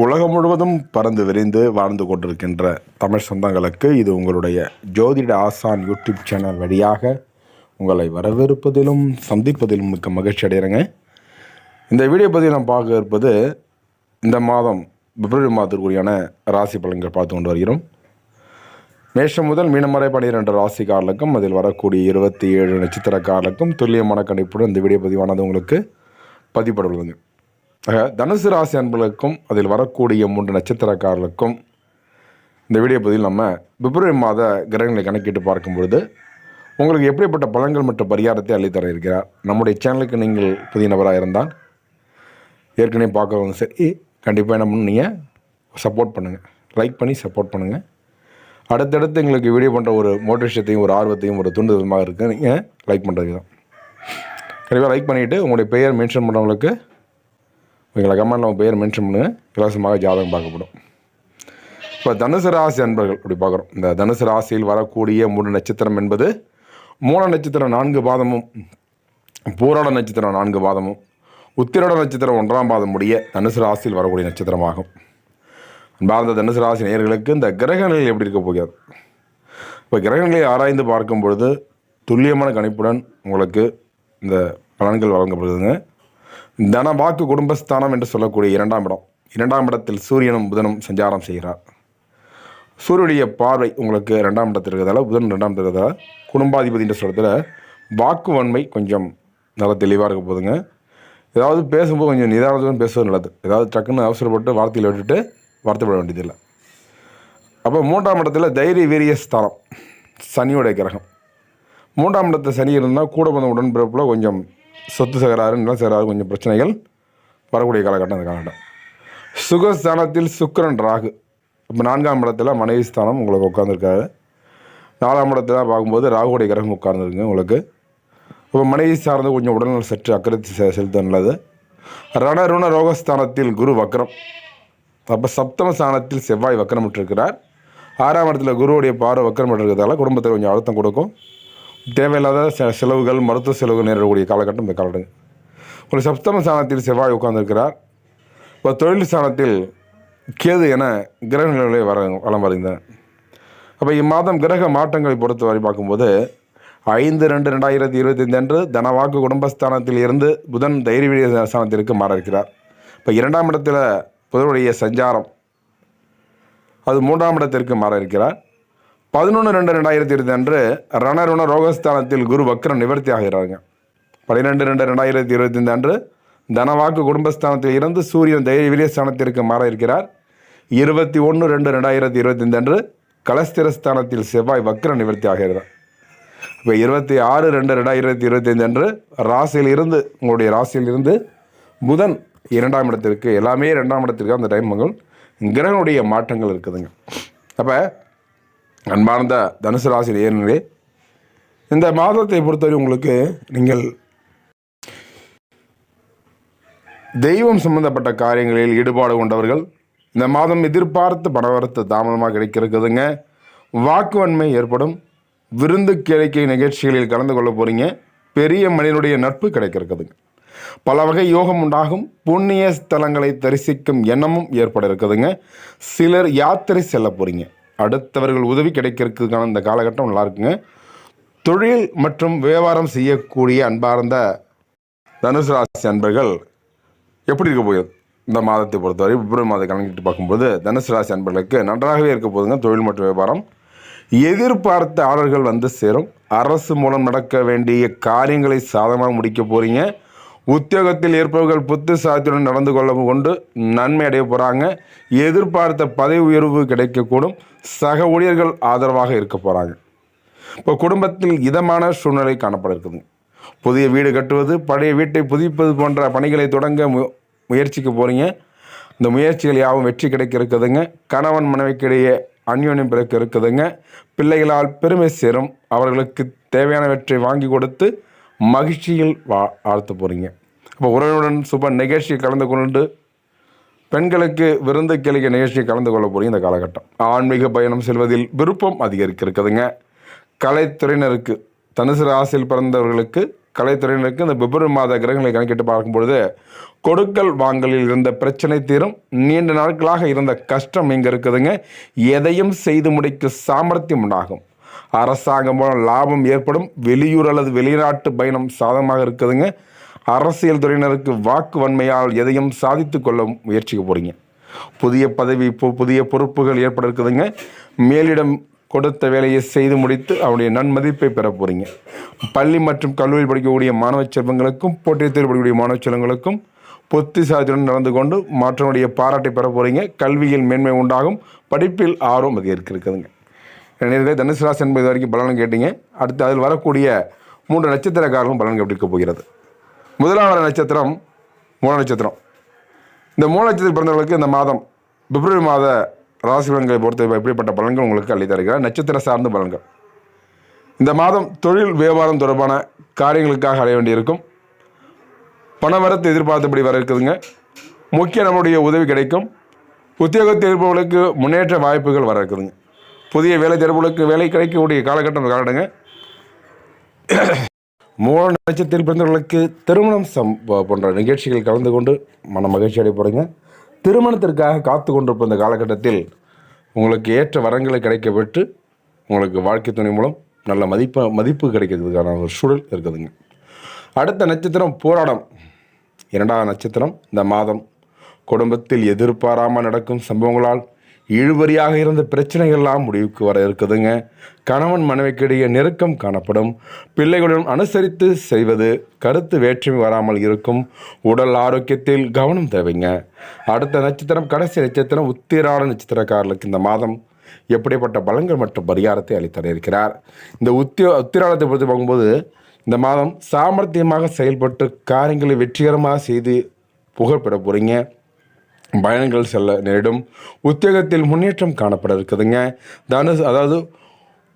உலகம் முழுவதும் பறந்து விரிந்து வாழ்ந்து கொண்டிருக்கின்ற தமிழ் சொந்தங்களுக்கு இது உங்களுடைய ஜோதிட ஆசான் யூடியூப் சேனல் வழியாக உங்களை வரவேற்பதிலும் சந்திப்பதிலும் மிக்க மகிழ்ச்சி அடைகிறேங்க. இந்த வீடியோ பதிவு நாம் பார்க்க இருப்பது இந்த மாதம் பிப்ரவரி மாதத்திற்குரியான ராசி பலன்கள் பார்த்து கொண்டு வருகிறோம். மேஷம் முதல் மீனமறை பனிரெண்டு பன்னிரெண்டு ராசிக்காரர்களுக்கும் அதில் வரக்கூடிய இருபத்தி ஏழு நட்சத்திரக்காரர்களுக்கும் துல்லியமான கணிப்புடன் இந்த வீடியோ பதிவானது உங்களுக்கு பதிப்படுவதுங்க தனுசு ராசி அன்பர்களுக்கும் அதில் வரக்கூடிய மூன்று நட்சத்திரக்காரர்களுக்கும் இந்த வீடியோ பதில் நம்ம பிப்ரவரி மாத கிரகங்களை கணக்கிட்டு பார்க்கும்பொழுது உங்களுக்கு எப்படிப்பட்ட பலன்கள் மற்றும் பரிகாரத்தை அள்ளித்தர இருக்கிறார்? நம்முடைய சேனலுக்கு நீங்கள் புதிய நபராக இருந்தால் ஏற்கனவே பார்க்குறவங்க சரி கண்டிப்பாக என்ன பண்ணணும் நீங்கள் சப்போர்ட் பண்ணுங்கள் லைக் பண்ணி சப்போர்ட் பண்ணுங்கள் அடுத்தடுத்து எங்களுக்கு வீடியோ பண்ணுற ஒரு மோட்டிவேஷத்தையும் ஒரு ஆர்வத்தையும் ஒரு தூண்டுதலமாக இருக்குது நீங்கள் லைக் பண்ணுறதுக்கு தான். கண்டிப்பாக லைக் பண்ணிவிட்டு உங்களுடைய பெயர் மென்ஷன் பண்ணுறவங்களுக்கு உங்களை கமெண்டில் உங்கள் பெயர் மென்ஷன் பண்ணுங்கள் இலவசமாக ஜாதகம் பார்க்கப்படும். இப்போ தனுசு ராசி அன்பர்கள் அப்படி பார்க்குறோம். இந்த தனுசு ராசியில் வரக்கூடிய மூணு நட்சத்திரம் என்பது மூல நட்சத்திரம் நான்கு பாதமும் பூராட நட்சத்திரம் நான்கு பாதமும் உத்திரட நட்சத்திரம் ஒன்றாம் பாதம் உடைய தனுசு ராசியில் வரக்கூடிய நட்சத்திரமாகும். அன்பார்ந்த தனுசு ராசி நேயர்களுக்கு இந்த கிரகநிலை எப்படி இருக்க போகிறது? இப்போ கிரகங்களை ஆராய்ந்து பார்க்கும் பொழுது துல்லியமான கணிப்புடன் உங்களுக்கு இந்த பலன்கள் வழங்கப்படுதுங்க. தன வாக்கு குடும்பஸ்தானம் என்று சொல்லக்கூடிய இரண்டாம் இடம். இரண்டாம் இடத்தில் சூரியனும் புதனும் சஞ்சாரம் செய்கிறார். சூரியனுடைய பார்வை உங்களுக்கு ரெண்டாம் இடத்தில் இருக்கிறதால புதன் ரெண்டாம் இடத்தில் இருக்கிறதால குடும்பாதிபதின்ற சொல்கிறதுல வாக்கு வன்மை கொஞ்சம் நல்லா தெளிவாக இருக்க போதுங்க. ஏதாவது பேசும்போது கொஞ்சம் நிதானத்துடன் பேசுவது நல்லது. ஏதாவது டக்குன்னு அவசரப்பட்டு வார்த்தையில் விட்டுட்டு வார்த்தைப்பட வேண்டியதில்லை. அப்போ மூன்றாம் இடத்துல தைரிய வீரிய ஸ்தானம் சனியோடைய கிரகம். மூன்றாம் இடத்துல சனி இருந்தால் கூட வந்த உடன்பிறப்பில் கொஞ்சம் சொத்து சகராறு நில சகராறு கொஞ்சம் பிரச்சனைகள் வரக்கூடிய காலகட்டம் அந்த காலகட்டம். சுகஸ்தானத்தில் சுக்கிரன் ராகு. இப்போ நான்காம் இடத்துல மனைவி ஸ்தானம் உங்களுக்கு உட்காந்துருக்காரு நாலாம் இடத்துல பார்க்கும்போது ராகுடைய கிரகம் உட்கார்ந்துருங்க உங்களுக்கு. இப்போ மனைவி சார்ந்து கொஞ்சம் உடல்நல சற்று அக்கறை செ- செலுத்த நல்லது. ரணருண ரோகஸ்தானத்தில் குரு வக்ரம். அப்போ சப்தம ஸ்தானத்தில் செவ்வாய் வக்கரமிட்டிருக்கிறார் ஆறாம் இடத்துல குருவுடைய பார்வை பெற்றிருக்கிறதால குடும்பத்தில் கொஞ்சம் அழுத்தம் கொடுக்கும். தேவையில்லாத செலவுகள் மருத்துவ செலவுகள் நேரக்கூடிய காலகட்டம் இந்த காலகட்டம். ஒரு சப்தம ஸ்தானத்தில் செவ்வாய் உட்கார்ந்திருக்கிறார். இப்போ தொழில் ஸ்தானத்தில் கேது என கிரகங்களே வர வளம் வருகின்றன அப்போ இம்மாதம் கிரக மாற்றங்களை பொறுத்தவரை பார்க்கும்போது ஐந்து ரெண்டு ரெண்டாயிரத்தி இருபத்தைந்து அன்று தனவாக்கு குடும்பஸ்தானத்தில் இருந்து புதன் தைரிய ஸ்தானத்திற்கு மாற இருக்கிறார் இப்போ இரண்டாம் இடத்தில் புதனுடைய சஞ்சாரம் அது மூன்றாம் இடத்திற்கு மாற இருக்கிறார் பதினொன்று ரெண்டு ரெண்டாயிரத்தி இருபத்தி அன்று ரணருண ரோகஸ்தானத்தில் குரு வக்ரம் நிவர்த்தி ஆகிறாங்க பன்னிரெண்டு ரெண்டு ரெண்டாயிரத்தி இருபத்தைந்து அன்று தனவாக்கு குடும்பஸ்தானத்தில் இருந்து சூரியன் தைரிய வீரியஸ்தானத்திற்கு மாற இருக்கிறார். இருபத்தி ஒன்று ரெண்டு ரெண்டாயிரத்தி இருபத்தைந்து அன்று கலஸ்திரஸ்தானத்தில் செவ்வாய் வக்ர நிவர்த்தி ஆகிறது இப்போ இருபத்தி ஆறு ரெண்டு ரெண்டாயிரத்தி இருபத்தைந்து அன்று ராசியில் இருந்து உங்களுடைய ராசியில் இருந்து புதன் இரண்டாம் இடத்திற்கு எல்லாமே ரெண்டாம் இடத்திற்கு அந்த டைமங்கள் கிரகனுடைய மாற்றங்கள் இருக்குதுங்க. அப்போ அன்பார்ந்த தனுசு ராசி நேயர்களே இந்த மாதத்தை பொறுத்தவரை உங்களுக்கு நீங்கள் தெய்வம் சம்பந்தப்பட்ட காரியங்களில் ஈடுபாடு கொண்டவர்கள் இந்த மாதம் எதிர்பார்த்து பணவரத்து தாமதமாக கிடைக்கிறதுங்க. வாக்குவன்மை ஏற்படும். விருந்து கேளிக்கை நிகழ்ச்சிகளில் கலந்து கொள்ள போறீங்க. பெரிய மனிதனுடைய நட்பு கிடைக்கிறதுங்க. பல வகை யோகம் உண்டாகும். புண்ணிய ஸ்தலங்களை தரிசிக்கும் எண்ணமும் ஏற்பட இருக்குதுங்க. சிலர் யாத்திரை செல்ல போறீங்க. அடுத்தவர்கள் உதவி கிடைக்கிறதுக்கான இந்த காலகட்டம் நல்லா இருக்குங்க தொழில் மற்றும் வியாபாரம் செய்யக்கூடிய அன்பார்ந்த தனுசு ராசி அன்பர்கள் எப்படி இருக்க போகுது? இந்த மாதத்தை பொறுத்தவரை பிப்ரவரி மாதம் கணக்கிட்டு பார்க்கும்போது தனுசு ராசி அன்பர்களுக்கு நன்றாகவே இருக்க போகுதுங்க. தொழில் மற்றும் வியாபாரம். எதிர்பார்த்த ஆர்டர்கள் வந்து சேரும். அரசு மூலம் நடக்க வேண்டிய காரியங்களை சாதகமாக முடிக்க போகிறீங்க உத்தியோகத்தில் இருப்பவர்கள் சாத்தியுடன் நடந்து கொள்ள கொண்டு நன்மை அடைய போகிறாங்க எதிர்பார்த்த பதவி உயர்வு கிடைக்கக்கூடும். சக ஊழியர்கள் ஆதரவாக இருக்க போகிறாங்க இப்போ குடும்பத்தில் இதமான சூழ்நிலை காணப்பட இருக்குது. புதிய வீடு கட்டுவது பழைய வீட்டை புதிப்பது போன்ற பணிகளை தொடங்க மு முயற்சிக்க போகிறீங்க இந்த முயற்சிகள் யாவும் வெற்றி கிடைக்க இருக்குதுங்க. கணவன் மனைவிக்கிடையே அந்யோன்யம் பிறக்க இருக்குதுங்க. பிள்ளைகளால் பெருமை சேரும். அவர்களுக்கு தேவையானவற்றை வாங்கி கொடுத்து மகிழ்ச்சியில் வா ஆழ்த்த போகிறீங்க அப்போ உறவுடன் சுப நிகழ்ச்சியை கலந்து கொண்டு பெண்களுக்கு விருந்து கிளிக்க நிகழ்ச்சியை கலந்து கொள்ள இந்த காலகட்டம். ஆன்மீக பயணம் செல்வதில் விருப்பம் அதிகரிக்க இருக்குதுங்க கலைத்துறையினருக்கு தனுசு ராசியில் பிறந்தவர்களுக்கு கலைத்துறையினருக்கு இந்த பிப்ரவரி மாத கிரகங்களை கணக்கிட்டு பார்க்கும்பொழுது கொடுக்கல் வாங்கலில் இருந்த பிரச்சனை தீரும். நீண்ட நாட்களாக இருந்த கஷ்டம் இங்கே இருக்குதுங்க. எதையும் செய்து முடிக்க சாமர்த்தியம் உண்டாகும். அரசாங்கம் மூலம் லாபம் ஏற்படும். வெளியூர் அல்லது வெளிநாட்டு பயணம் சாதகமாக இருக்குதுங்க. அரசியல் துறையினருக்கு வாக்கு வன்மையால் எதையும் சாதித்து கொள்ள முயற்சிக்க போகிறீங்க புதிய பதவி புதிய பொறுப்புகள் ஏற்பட இருக்குதுங்க மேலிடம் கொடுத்த வேலையை செய்து முடித்து அவருடைய நன்மதிப்பை பெற போகிறீங்க பள்ளி மற்றும் கல்லூரியில் படிக்கக்கூடிய மாணவ செல்வங்களுக்கும் போட்டித் தேர்வு படிக்கக்கூடிய மாணவ செல்வங்களுக்கும் புத்திசாலித்துடன் நடந்து கொண்டு மற்றவனுடைய பாராட்டை பெற போகிறீங்க கல்வியில் மேன்மை உண்டாகும். படிப்பில் ஆர்வம் அதிகரிக்க இருக்குதுங்க நேரடியாக தனுசு ராசி என்பது வரைக்கும் பலன் கேட்டீங்க. அடுத்து அதில் வரக்கூடிய மூன்று நட்சத்திரக்காரர்களும் பலன் எப்படி போகிறது. முதலாவது நட்சத்திரம் மூல நட்சத்திரம். இந்த மூல நட்சத்திரம் பிறந்தவர்களுக்கு இந்த மாதம் பிப்ரவரி மாத ராசி பலன்களை பொறுத்த எப்படிப்பட்ட பலன்கள் உங்களுக்கு அள்ளி தருகிறார். நட்சத்திர சார்ந்த பலன்கள். இந்த மாதம் தொழில் வியாபாரம் தொடர்பான காரியங்களுக்காக அடைய வேண்டியிருக்கும். பணவரத்து எதிர்பார்த்தபடி வர இருக்குதுங்க. முக்கிய நம்மளுடைய உதவி கிடைக்கும். உத்தியோகத்தில் இருப்பவர்களுக்கு முன்னேற்ற வாய்ப்புகள் வர இருக்குதுங்க. புதிய வேலை தேர்வுகளுக்கு வேலை கிடைக்கக்கூடிய காலகட்டம் காரணங்க மூல நட்சத்திரத்தில் பிறந்தவர்களுக்கு திருமணம் சம் போன்ற நிகழ்ச்சிகள் கலந்து கொண்டு மன மகிழ்ச்சி அடைய போகிறீங்க திருமணத்திற்காக காத்து கொண்டிருப்ப இந்த காலகட்டத்தில் உங்களுக்கு ஏற்ற வரங்களை கிடைக்க பெற்று உங்களுக்கு வாழ்க்கை துணை மூலம் நல்ல மதிப்பு மதிப்பு கிடைக்கிறதுக்கான ஒரு சூழல் இருக்குதுங்க. அடுத்த நட்சத்திரம் போராடம். இரண்டாவது நட்சத்திரம் இந்த மாதம் குடும்பத்தில் எதிர்பாராமல் நடக்கும் சம்பவங்களால் இழுபறியாக இருந்த பிரச்சனைகள்லாம் முடிவுக்கு வர இருக்குதுங்க. கணவன் மனைவிக்கிடையே நெருக்கம் காணப்படும். பிள்ளைகளுடன் அனுசரித்து செய்வது கருத்து வேற்றுமை வராமல் இருக்கும். உடல் ஆரோக்கியத்தில் கவனம் தேவைங்க. அடுத்த நட்சத்திரம் கடைசி நட்சத்திரம் உத்திராட நட்சத்திரக்காரர்களுக்கு இந்த மாதம் எப்படிப்பட்ட பலங்கள் மற்றும் பரிகாரத்தை அளித்தர இருக்கிறார் இந்த உத்தியோ உத்திராடத்தை பொறுத்து பார்க்கும்போது இந்த மாதம் சாமர்த்தியமாக செயல்பட்டு காரியங்களை வெற்றிகரமாக செய்து புகழ் பெற போகிறீங்க பயணங்கள் செல்ல நேரிடும். உத்தியோகத்தில் முன்னேற்றம் காணப்பட இருக்குதுங்க தனுசு அதாவது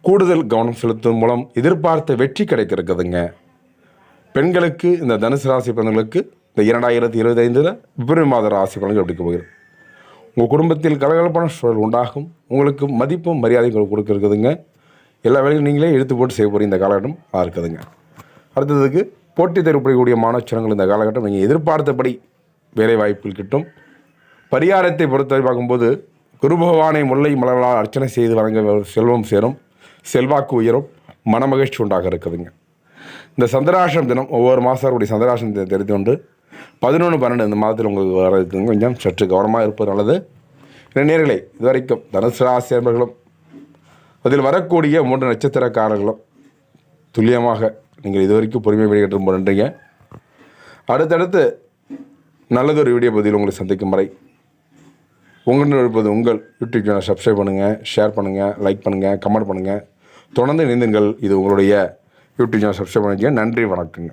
கூடுதல் கவனம் செலுத்தும் மூலம் எதிர்பார்த்த வெற்றி கிடைக்க இருக்குதுங்க பெண்களுக்கு இந்த தனுசு ராசி பலன்களுக்கு இந்த இரண்டாயிரத்தி இருபத்தைந்தில் பிப்ரவரி மாத ராசி பலன்கள் எப்படி போகிறது உங்கள் குடும்பத்தில் கலகலப்பான சூழல் உண்டாகும். உங்களுக்கு மதிப்பும் மரியாதையும் கொடுக்க இருக்குதுங்க எல்லா வேலையும் நீங்களே எடுத்து போட்டு செய்ய போகிற இந்த காலகட்டம் நல்லா இருக்குதுங்க. அடுத்ததுக்கு போட்டித் தேர்வு படிக்கக்கூடிய மாணவச்சனங்கள் இந்த காலகட்டம் நீங்கள் எதிர்பார்த்தபடி வேலை வாய்ப்புகள் கிட்டும். பரிகாரத்தை பொறுத்தவரை பார்க்கும்போது குரு பகவானை முல்லை மலர்களால் அர்ச்சனை செய்து வழங்க செல்வம் சேரும் செல்வாக்கு உயரும் மனமகிழ்ச்சி உண்டாக இருக்குதுங்க. இந்த சந்திராஷ்டம் தினம் ஒவ்வொரு மாதம் கூடிய சந்திராஷ்டம் தினம் தெரிந்து கொண்டு பதினொன்று பன்னெண்டு இந்த மாதத்தில் உங்களுக்கு வர கொஞ்சம் சற்று கவனமாக இருப்பது நல்லது. நேர்களை இதுவரைக்கும் தனுசு ராசி அன்பர்களும் அதில் வரக்கூடிய மூன்று நட்சத்திரக்காரர்களும் துல்லியமாக நீங்கள் இதுவரைக்கும் பொறுமை வெளியிட்டு நன்றிங்க. அடுத்தடுத்து நல்லதொரு வீடியோ பதிவில் உங்களை சந்திக்கும் வரை உங்கள் இருப்பது உங்கள் யூடியூப் சேனல் சப்ஸ்கிரைப் பண்ணுங்கள் ஷேர் பண்ணுங்கள் லைக் பண்ணுங்கள் கமெண்ட் பண்ணுங்கள் தொடர்ந்து இணைந்துங்கள் இது உங்களுடைய யூடியூப் சேனல் சப்ஸ்கிரைப் பண்ணிக்கங்க நன்றி வணக்கங்க.